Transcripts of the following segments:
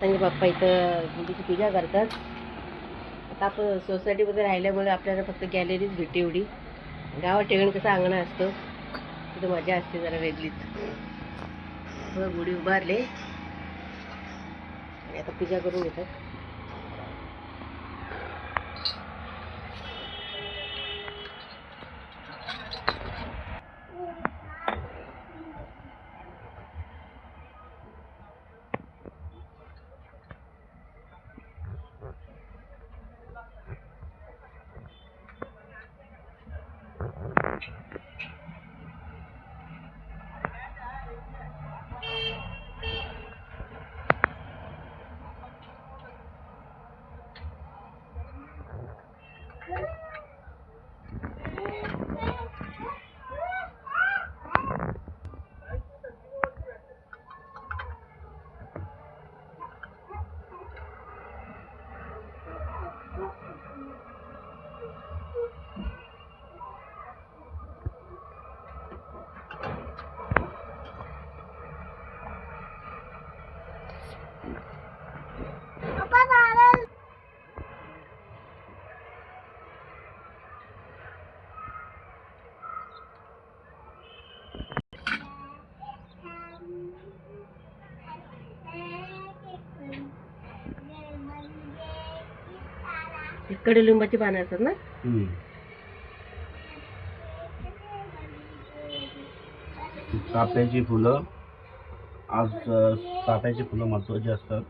संजय बाप्पा इथं म्हणजे गुढीची पूजा करतात. आता आपण सोसायटीमध्ये राहिल्यामुळे आपल्याला फक्त गॅलरीच भेटते एवढी. गावात ठेवण कसं अंगण असतं तिथं मजा असते जरा वेगळीच. गुढी उभारले. आणि आता पूजा करून घेतात. इकडे लिंबाची पानं असतात ना? चाफ्याची फुलं आज अ, चाफ्याची फुलं महत्वाची असतात.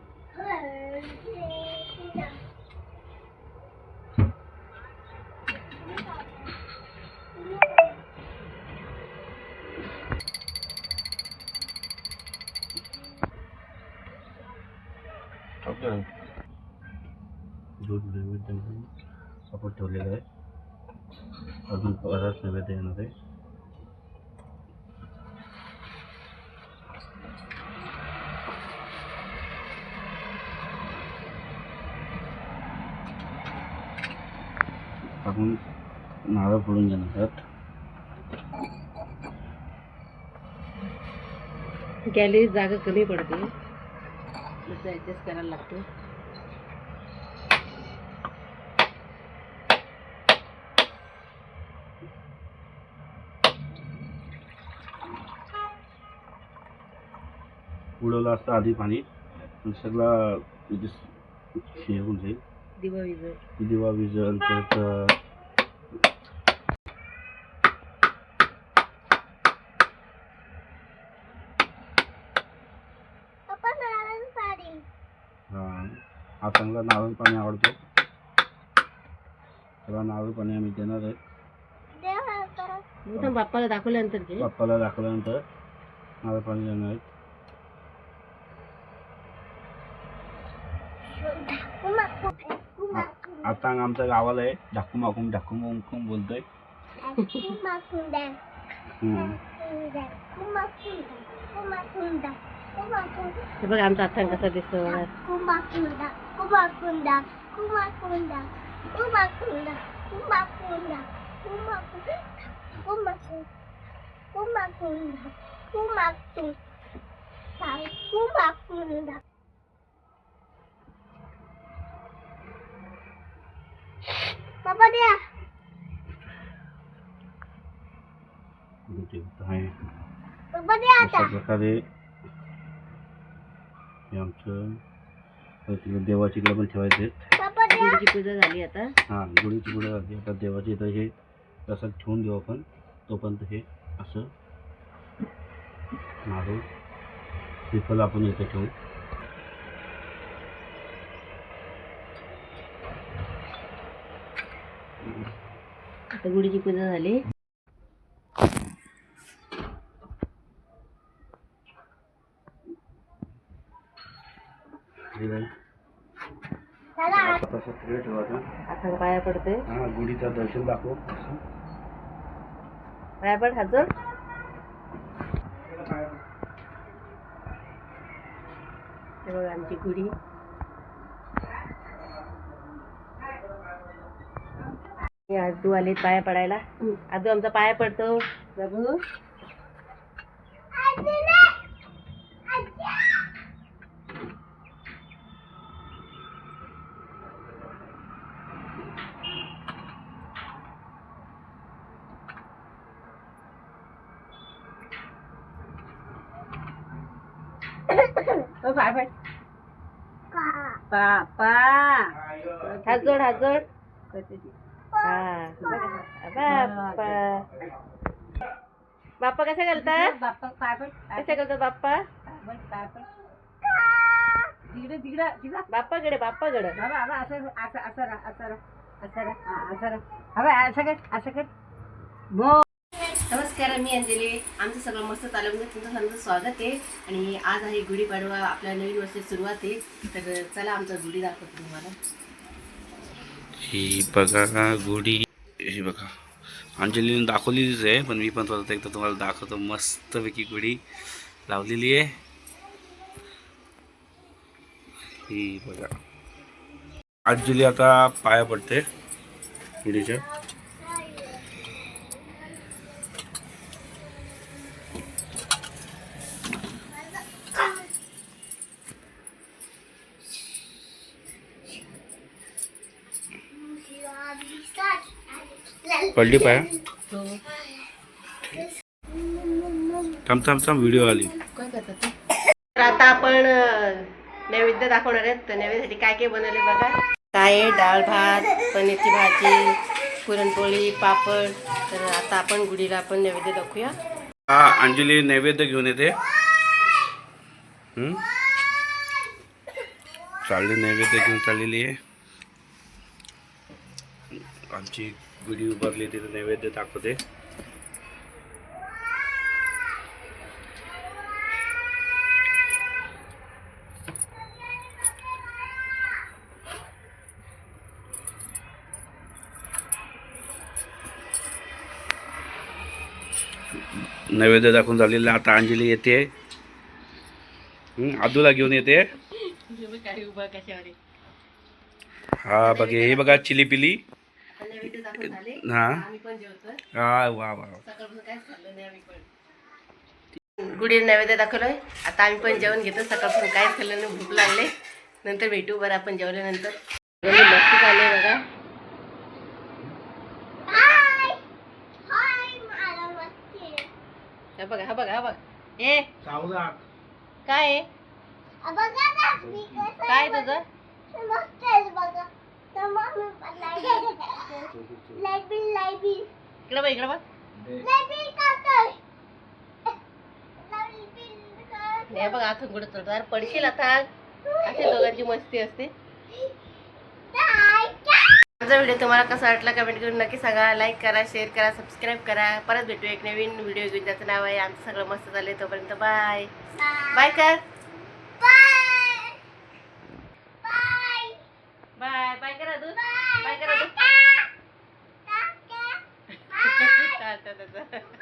दूध नैवेद्य म्हणून आपण ठेवलेलं आहे. अजून बराच नैवेद्य येणार आहे. आपण नारळ फोडून घेणार आहोत. गॅलरीत जागा कमी पडते. तसं ॲडजस्ट करायला लागतो. उडवलं असतं आधी पाणी. पण सगळं म्हणजे हे होऊन जाईल. दिवा विजल परत हा हा चांगला नारळ पाणी आवडतो. त्याला नारळ पाणी आम्ही देणार आहे. बाप्पाला दाखवल्यानंतर बाप्पाला दाखवल्यानंतर नारळ पाणी देणार आहे. आता आमच्या गावाला आहे ढाकू माकूम ढाकू माकूम बोलतोय हम्म. हे बघ आमचा आता कसा दिसतो बघा बाबा द्या द्या अशा आता. प्रकारे हे आमचं देवाची इकडे पण ठेवायचे. पूजा झाली आता. हां गुढीची पुढे झाली. आता देवाची इथं हे तसं ठेवून देऊ आपण. तोपर्यंत हे असं मारू श्रीफल आपण इथं ठेवू. आता गुढीची पूजा झाली. आता पाया पडते हां गुढीचं दर्शन दाखव पाया पड हजर बघा आमची गुढी आजू आले पाया पडायला. आजू आमचा पाया पडतो. प्रभू. पापा पा. पा हात बाप्पा बाप्पा कसा घालतात कसा घालतात बाप्पा? बाप्पाकडे बाप्पाकडे. नमस्कार मी अंजली. आमचं सगळं मस्त चालू आहे तुमचं सर्वांचं स्वागत आहे. आणि आज आहे गुढीपाडवा आपल्या नवीन वर्षाची सुरुवात आहे. तर चला आमचा गुढी दाखवतो तुम्हाला. ही बघा गुढी. ही बघा. अंजलीने दाखवलेलीच आहे पण मी पण परत एकदा तुम्हाला दाखवतो. मस्तपैकी गुढी लावलेली आहे. ही बघा. अंजली आता पाया पडते गुढीच्या. पडली पाया थांब थांब थांब व्हिडिओ आली? तर आता आपण नैवेद्य दाखवणार आहेत तर नैवेद्यासाठी काय काय बनवले बघा काय? डाळ भात पनीरची भाजी पुरणपोळी पापड तर आता आपण गुढीला आपण नैवेद्य दाखवूया हा अंजली नैवेद्य घेऊन येते? चालली नैवेद्य घेऊन चाललेली आहे आमची गुढी उभारली तिथे नैवेद्य दाखवते. नैवेद्य दाखवून झालेलं आता अंजली येते. आदूला घेऊन येते? हा बघे हे बघा चिली पिली. हा? आम्ही पण जेवतो वा वा सकाळपासून काहीच खाल्लं नाही आम्ही पण. गुढी नैवेद्य दाखवलोय. आता आम्ही पण जेवण घेतो सकाळपासून काहीच खाल्लं नाही भूक लागले. नंतर भेटू बरं आपण जेवल्यानंतर. मस्त झाले बघा. हाय हाय मला मस्ती हा बघा हा बघा हा बघा. ए काय आहे बघा ना मी कसं काय तुझं मस्त आहे बघा तर मग मी पण लाइट बिल लाइट बिल बघ इकडं बघ. लाइट बिल काढतोय लाइट बिल काढ हे बघ आखून कुठं चढतो अरे पडशील आता. अशी दोघांची मस्ती असते. माझा व्हिडिओ तुम्हाला कसा वाटला कमेंट करून नक्की सांगा. लाईक करा शेअर करा सबस्क्राईब करा. परत भेटू एक नवीन व्हिडिओ घेऊन. त्याचं नाव आहे आमचं सगळं मस्त झालं तोपर्यंत बाय बाय कर बाय बाय बाय बाय करा दूध बाय